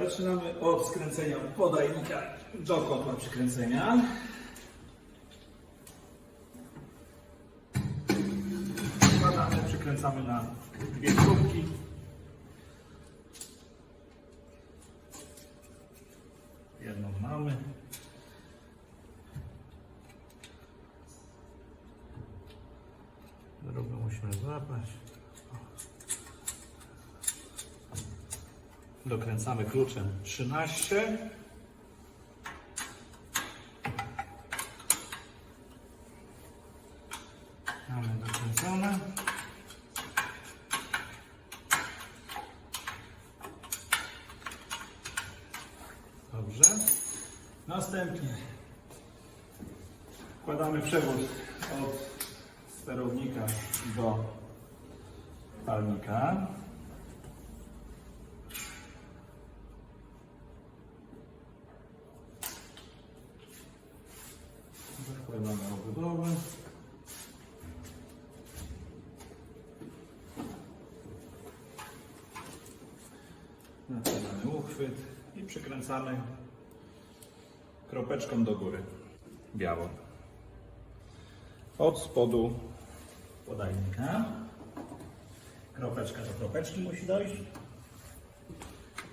Zaczynamy od skręcenia podajnika do kotła przykręcenia. Wkładamy, przykręcamy na dwie próbki. Jedną mamy. Drugą musimy złapać. Dokręcamy kluczem 13. Mamy dokręcone. Dobrze. Następnie wkładamy przewód od sterownika do palnika. Przykręcamy kropeczką do góry, białą. Od spodu podajnika. Kropeczka do kropeczki musi dojść.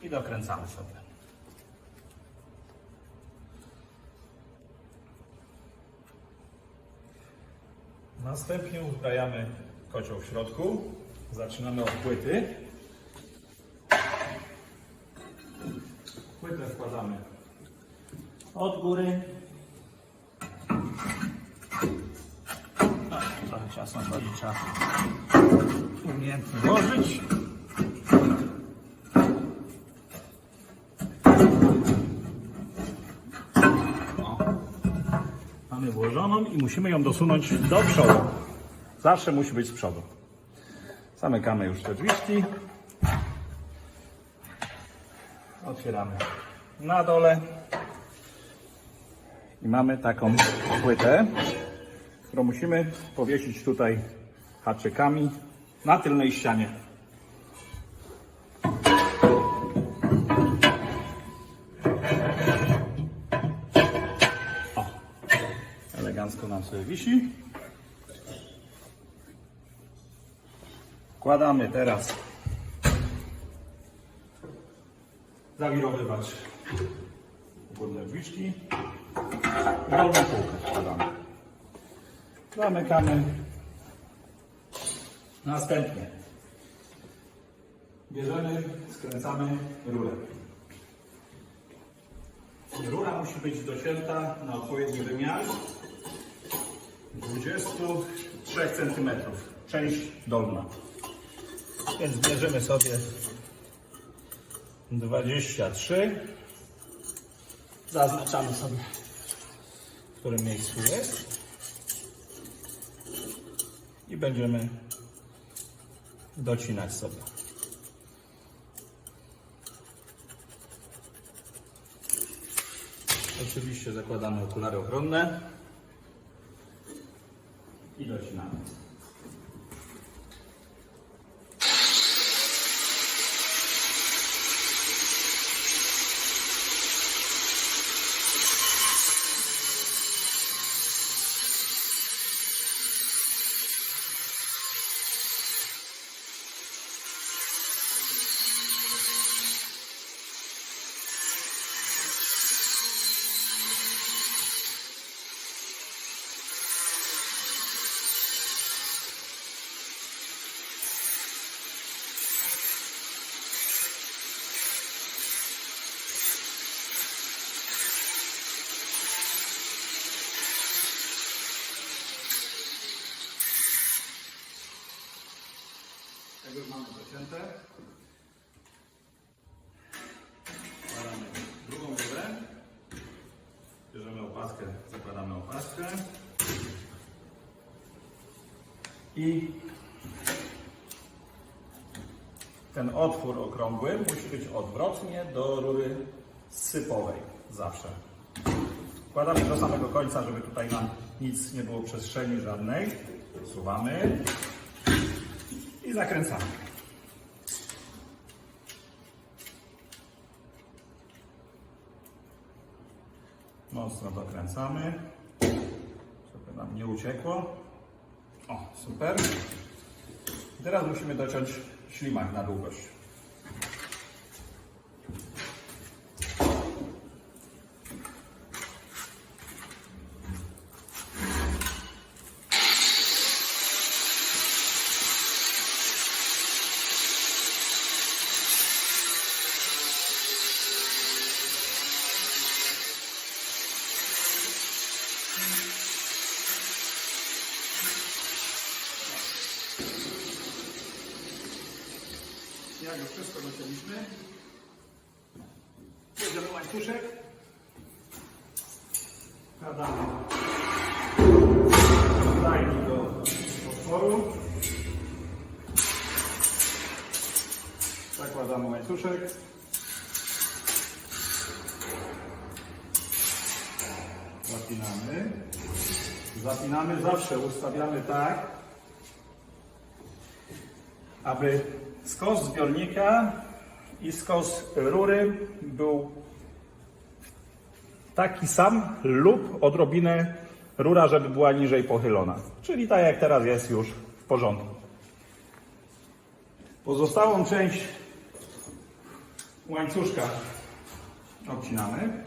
I dokręcamy sobie. Następnie uzbrajamy kocioł w środku. Zaczynamy od płyty. Płytę wkładamy od góry. No, trochę ciasno chodzi, trzeba umiejętnie włożyć. O. Mamy włożoną i musimy ją dosunąć do przodu. Zawsze musi być z przodu. Zamykamy już te drzwiczki. Otwieramy na dole. I mamy taką płytę, którą musimy powiesić tutaj haczykami na tylnej ścianie. O, elegancko nam sobie wisi. Wkładamy teraz zawirowywacz górne drzwiczki. Dolną półkę wkładamy. Zamykamy. Następnie bierzemy, skręcamy rurę. Rura musi być docięta na odpowiedni wymiar 23 cm. Część dolna. Więc bierzemy sobie 23 Zaznaczamy sobie, w którym miejscu jest. I będziemy docinać sobie. Oczywiście zakładamy okulary ochronne i docinamy. Już mamy docięte, wkładamy drugą rurę, bierzemy opaskę, zakładamy opaskę i ten otwór okrągły musi być odwrotnie do rury sypowej zawsze. Wkładamy do samego końca, żeby tutaj nam nic nie było przestrzeni żadnej. Suwamy Zakręcamy. Mocno dokręcamy, żeby nam nie uciekło. O, super. Teraz musimy dociąć ślimak na długość. Już wszystko docięliśmy, bierzemy łańcuszek, wkładamy. Dajnik do otworu, zakładamy łańcuszek, zapinamy, zapinamy, zawsze ustawiamy tak, aby skos zbiornika i skos rury był taki sam lub odrobinę rura, żeby była niżej pochylona. Czyli tak jak teraz jest już w porządku. Pozostałą część łańcuszka obcinamy.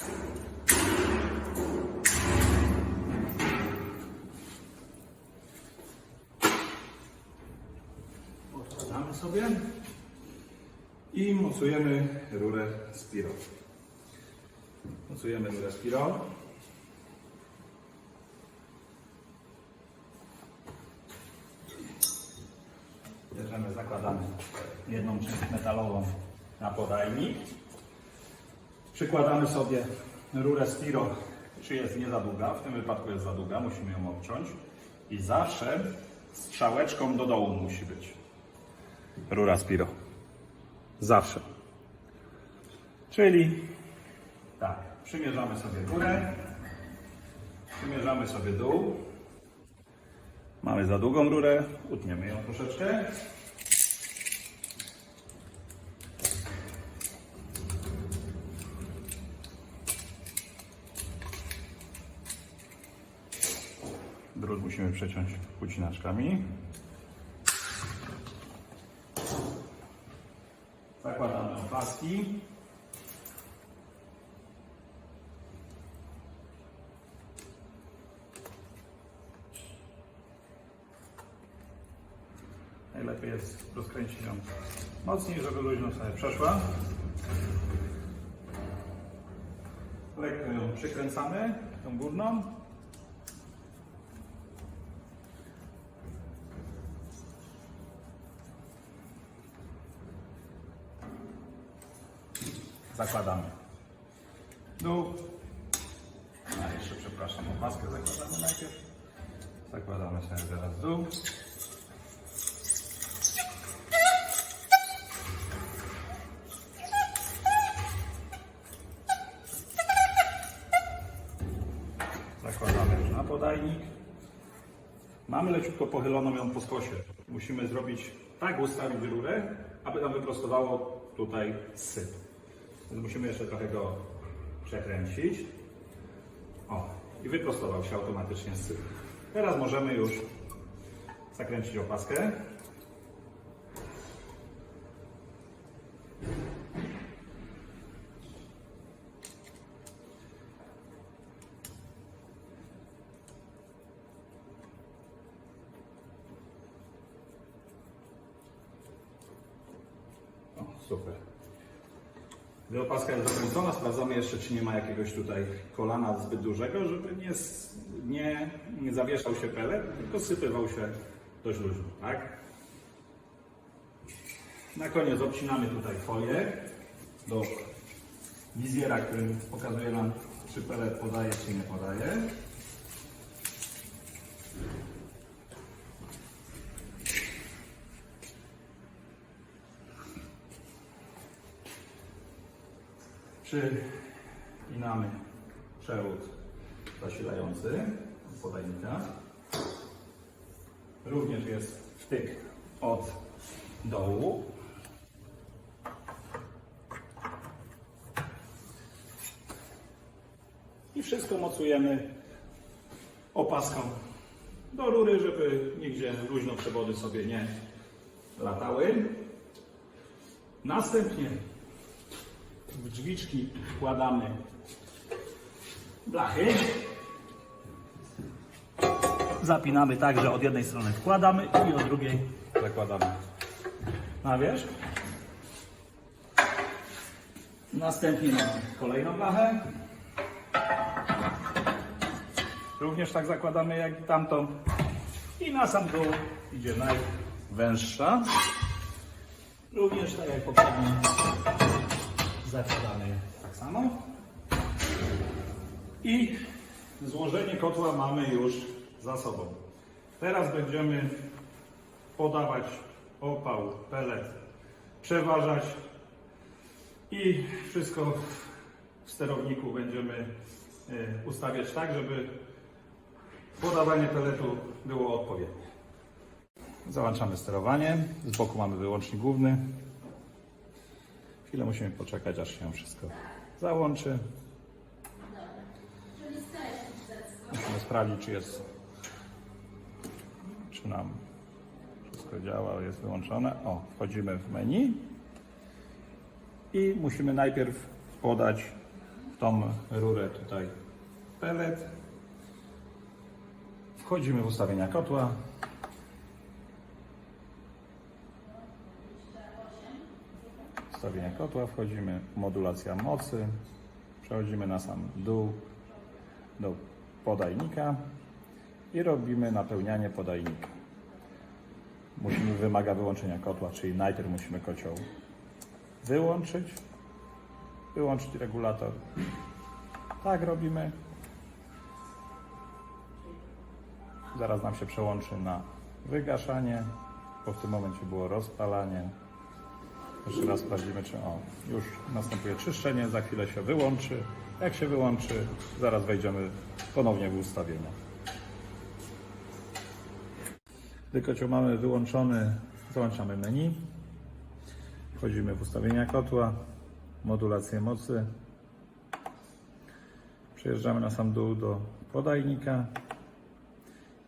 Odkładamy sobie i mocujemy rurę Spiro. Mocujemy rurę Spiro. Bierzemy, zakładamy jedną część metalową na podajnik. Przykładamy sobie rurę Spiro, czy jest nie za długa, w tym wypadku jest za długa, musimy ją obciąć. I zawsze strzałeczką do dołu musi być rura Spiro. Zawsze. Czyli tak, przymierzamy sobie górę, przymierzamy sobie dół. Mamy za długą rurę, utniemy ją troszeczkę. Drut musimy przeciąć ucinaczkami. Opaski. Najlepiej jest rozkręcić ją mocniej, żeby luźno sobie przeszła. Lekko ją przykręcamy, tą górną. Zakładamy dół. A jeszcze przepraszam, opaskę zakładamy najpierw. Zakładamy sobie teraz dół. Zakładamy już na podajnik. Mamy leciutko pochyloną ją po skosie. Musimy zrobić tak ustawić rurę, aby nam wyprostowało tutaj syp. Więc musimy jeszcze trochę go przekręcić. O, i wyprostował się automatycznie syp. Teraz możemy już zakręcić opaskę. O, super. Gdy opaska jest zakręcona, sprawdzamy jeszcze, czy nie ma jakiegoś tutaj kolana zbyt dużego, żeby nie, nie, nie zawieszał się pelet, tylko sypywał się dość luźno, tak? Na koniec obcinamy tutaj folię do wizjera, który pokazuje nam, czy pelet podaje, czy nie podaje. Przypinamy przewód zasilający od podajnika. Również jest wtyk od dołu. I wszystko mocujemy opaską do rury, żeby nigdzie luźno przewody sobie nie latały. Następnie w drzwiczki wkładamy blachy. Zapinamy tak, że od jednej strony wkładamy i od drugiej zakładamy na wierzch. Następnie mamy kolejną blachę. Również tak zakładamy jak tamtą. I na sam dół idzie najwęższa. Również tak jak poprzednio zakładamy tak samo. I złożenie kotła mamy już za sobą. Teraz będziemy podawać opał, pelet, przeważać i wszystko w sterowniku będziemy e, ustawiać tak, żeby podawanie peletu było odpowiednie. Załączamy sterowanie. Z boku mamy wyłącznik główny. Chwilę musimy poczekać, aż się wszystko załączy. Musimy sprawdzić, czy jest, czy nam wszystko działa, jest wyłączone. O, wchodzimy w menu i musimy najpierw podać w tą rurę tutaj pelet. Wchodzimy w ustawienia kotła. Ustawienia kotła, wchodzimy modulacja mocy, przechodzimy na sam dół do podajnika i robimy napełnianie podajnika. Musimy, wymaga wyłączenia kotła, czyli najpierw musimy kocioł wyłączyć, wyłączyć regulator. Tak robimy. Zaraz nam się przełączy na wygaszanie, bo w tym momencie było rozpalanie. Jeszcze raz sprawdzimy, czy o, już następuje czyszczenie, za chwilę się wyłączy. Jak się wyłączy, zaraz wejdziemy ponownie w ustawienia. Gdy kocioł mamy wyłączony, załączamy menu. Wchodzimy w ustawienia kotła, modulację mocy. Przejeżdżamy na sam dół do podajnika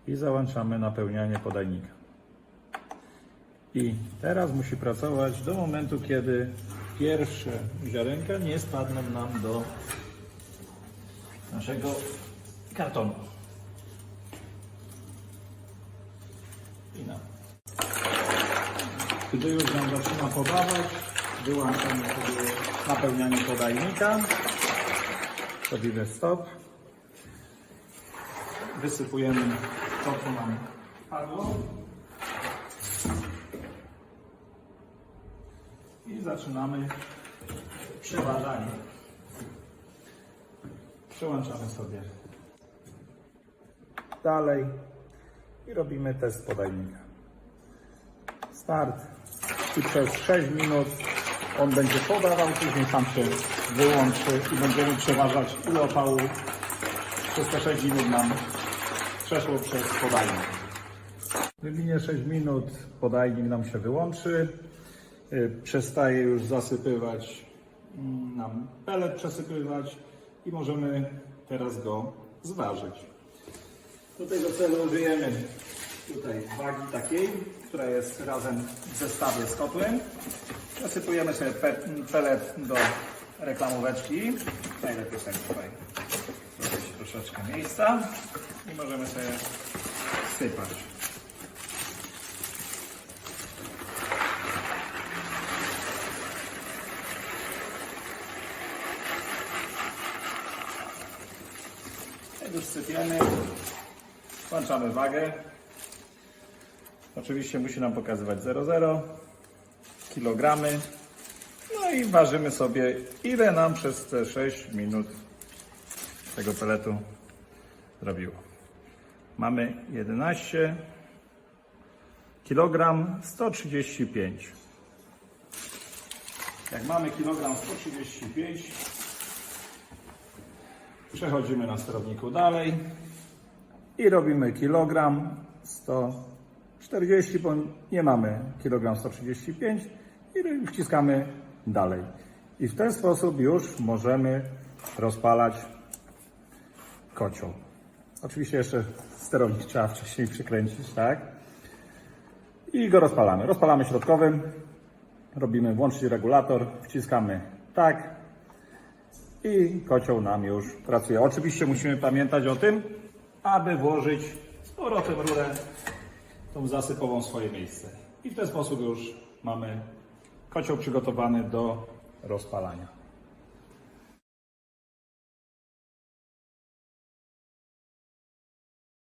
i załączamy napełnianie podajnika. I teraz musi pracować do momentu, kiedy pierwsze ziarenka nie spadną nam do naszego kartonu. I na. Gdy już nam zaczyna podawać, wyłączamy sobie napełnianie podajnika. Robimy stop. Wysypujemy to, co nam padło. I zaczynamy przeważanie. Przełączamy sobie dalej i robimy test podajnika. Start i przez 6 minut on będzie podawał, później sam się wyłączy i będziemy przeważać ile opału przez te 6 minut nam przeszło przez podajnik. Minie 6 minut podajnik nam się wyłączy. Y, Przestaje już zasypywać mm, nam pelet przesypywać i możemy teraz go zważyć. Do tego celu użyjemy tutaj wagi takiej, która jest razem w zestawie z kotłem. Zasypujemy sobie pe- pelet do reklamóweczki. Najlepiej sobie tutaj zrobić troszeczkę miejsca i możemy sobie sypać. Sypiemy, włączamy wagę. Oczywiście musi nam pokazywać 0,0 kilogramy. No i ważymy sobie, ile nam przez te 6 minut tego peletu zrobiło. Mamy 11 kilogram 135. Jak mamy kilogram 135, przechodzimy na sterowniku dalej i robimy kilogram 140, bo nie mamy kilogram 135 i wciskamy dalej. I w ten sposób już możemy rozpalać kocioł. Oczywiście jeszcze sterownik trzeba wcześniej przykręcić, tak? I go rozpalamy. Rozpalamy środkowym, robimy włączyć regulator, wciskamy tak i kocioł nam już pracuje. Oczywiście musimy pamiętać o tym, aby włożyć z powrotem rurę tą zasypową w swoje miejsce. I w ten sposób już mamy kocioł przygotowany do rozpalania.